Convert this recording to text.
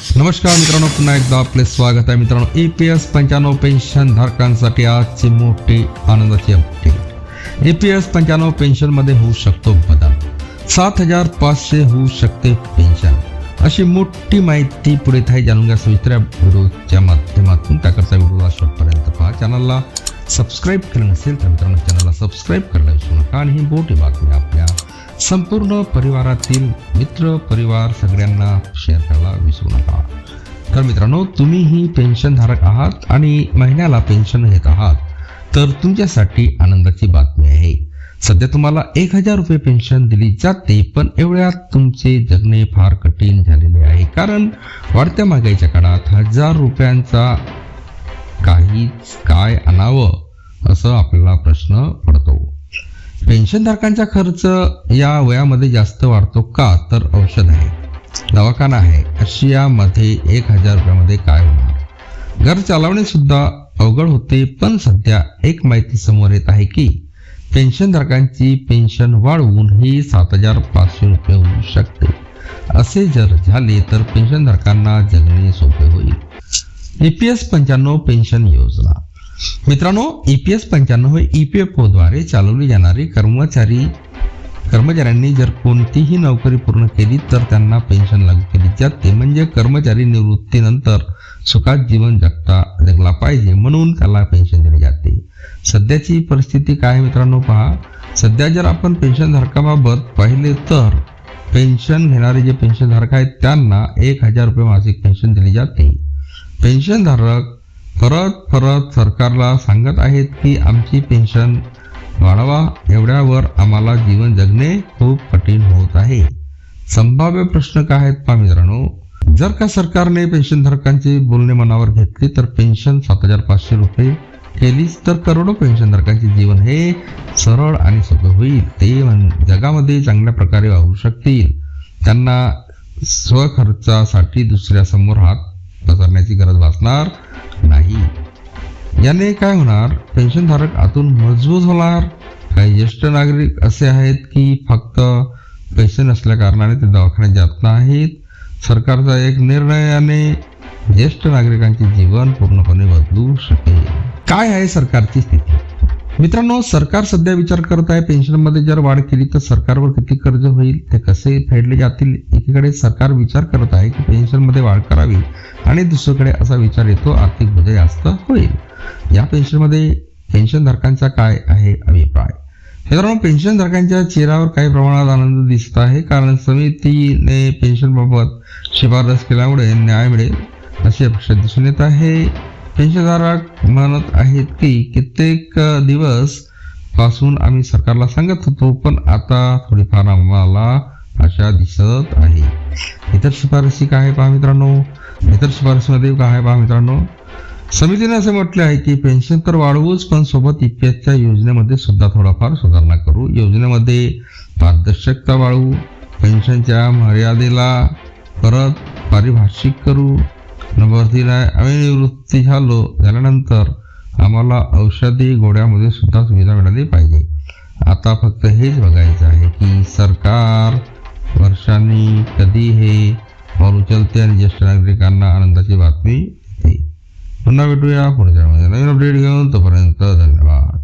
नमस्कार मित्रांनो पुन्हा एकदा आपले स्वागत आहे. मित्रांनो ए पी एस पंच्याण्णव पेन्शन धारकांसाठी आजची मोठी आनंदाची अपडेट ए पी एस पंच्याण्णव पेन्शनमध्ये होऊ शकतो बदल. सात हजार पाचशे होऊ शकते पेन्शन. अशी मोठी माहिती पुढे आहे जाणून घ्या. सविस्तर व्हिडिओच्या माध्यमातून त्याकरता व्हिडिओ शेवटपर्यंत पहा. चॅनलला सबस्क्राईब केलं नसेल तर मित्रांनो चॅनलला सबस्क्राईब करायला विसरू नका आणि ही मोठी बातमी आपण संपूर्ण परिवारातील मित्र परिवार सगळ्यांना शेअर करायला विसरू नका. तर मित्रांनो तुम्हीही पेन्शनधारक आहात आणि महिन्याला पेन्शन घेत आहात तर तुमच्यासाठी आनंदाची बातमी आहे. सध्या तुम्हाला एक हजार रुपये पेन्शन दिली जाते पण एवढ्यात तुमचे जगणे फार कठीण झालेले आहे. कारण वाढत्या महागाईच्या काळात हजार रुपयांचा काहीच काय आणावं असं आपल्याला प्रश्न पडतो. पेन्शनधारकांचा खर्च या वयामध्ये जास्त वाढतो का? तर औषध आहे. दवाखाना आहे. अशी यामध्ये एक हजार रुपयामध्ये काय होणार? घर चालवणे सुद्धा अवघड होते पण सध्या एक माहिती समोर येत आहे की पेन्शनधारकांची पेन्शन वाढवून ही सात हजार पाचशे रुपये होऊ शकते. असे जर झाले तर पेन्शनधारकांना जगणे सोपे होईल. ए पी एस पंच्याण्णव पेन्शन योजना. मित्रांनो ई पी एस पंच्याण्णव हे एफ ओद्वारे चालवली जाणारी कर्मचारी कर्मचाऱ्यांनी जर कोणतीही नोकरी पूर्ण केली तर त्यांना पेन्शन लागू केली. जाते म्हणजे कर्मचारी निवृत्तीनंतर सुखात जीवन जगता जगला पाहिजे म्हणून त्याला पेन्शन दिली जाते. सध्याची परिस्थिती काय आहे मित्रांनो पहा. सध्या जर आपण पेन्शनधारकाबाबत पाहिले तर पेन्शन घेणारे जे पेन्शनधारक आहेत त्यांना एक हजार रुपये मासिक पेन्शन दिली जाते. पेन्शनधारक परत परत सरकारला सांगत आहेत की आमची पेन्शन वाढवा एवढ्यावर आम्हाला जीवन जगणे खूप कठीण होत आहे. संभाव्य प्रश्न काय आहेत पहा मित्रांनो? जर का सरकारने पेन्शनधारकांचे बोलणे मनावर घेतले तर पेन्शन सात हजार पाचशे रुपये केलीच तर करोडो पेन्शनधारकांचे जीवन हे सरळ आणि सोपे होईल. ते म्हण- जगामध्ये चांगल्या प्रकारे वावरू शकतील. त्यांना स्वखर्चासाठी दुसऱ्यासमोर हात पसरण्याची गरज भासणार नाही. याने काय होणार? पेन्शनधारक आतून मजबूत होणार. काही ज्येष्ठ नागरिक असे आहेत की फक्त पेन्शन असल्या कारणाने ते दवाखान्यात जात नाहीत. सरकारचा एक निर्णयाने ज्येष्ठ नागरिकांचे जीवन पूर्णपणे बदलू शकेल. काय आहे सरकारची स्थिती? मित्रांनो सरकार सध्या विचार करत आहे पेन्शनमध्ये जर वाढ केली तर सरकारवर किती कर्ज होईल? ते कसे फेडले जातील? एकीकडे सरकार विचार करत आहे की पेन्शनमध्ये वाढ करावी. आणि दुसरीकडे असा विचार येतो आर्थिक बदल जास्त होईल. या पेन्शनमध्ये पेन्शनधारकांचा काय आहे अभिप्राय? मित्रांनो पेन्शनधारकांच्या चेहऱ्यावर काही प्रमाणात आनंद दिसत आहे. कारण समितीने पेन्शनबाबत शिफारस केल्यामुळे न्याय मिळेल अशी अपेक्षा दिसून येत आहे. पेन्शनधारक म्हणत आहेत की कित्येक दिवसपासून आम्ही सरकारला सांगत होतो पण आता थोडीफार आम्हाला आशा दिसत आहे. इतर शिफारसी काय आहे पहा मित्रांनो? इतर शिफारसीमध्ये काय आहे पहा मित्रांनो? समितीने असे म्हटले आहे की पेन्शन तर वाढवूच पण सोबत ईपीएसच्या योजनेमध्ये सुद्धा थोडाफार सुधारणा करू. योजनेमध्ये पारदर्शकता वाढवू पेन्शनच्या मर्यादेला परत पारिभाषिक करू. नंबर तीन आहे आम्ही निवृत्ती झालो झाल्यानंतर आम्हाला औषधी गोळ्यामध्ये सुद्धा सुविधा मिळाली पाहिजे. आता फक्त हेच बघायचं आहे की सरकार वर्षांनी कधी हे पाऊल उचलते आणि ज्येष्ठ नागरिकांना आनंदाची बातमी पुन्हा भेटूया पुढच्या नवीन अपडेट घेऊन तोपर्यंत धन्यवाद.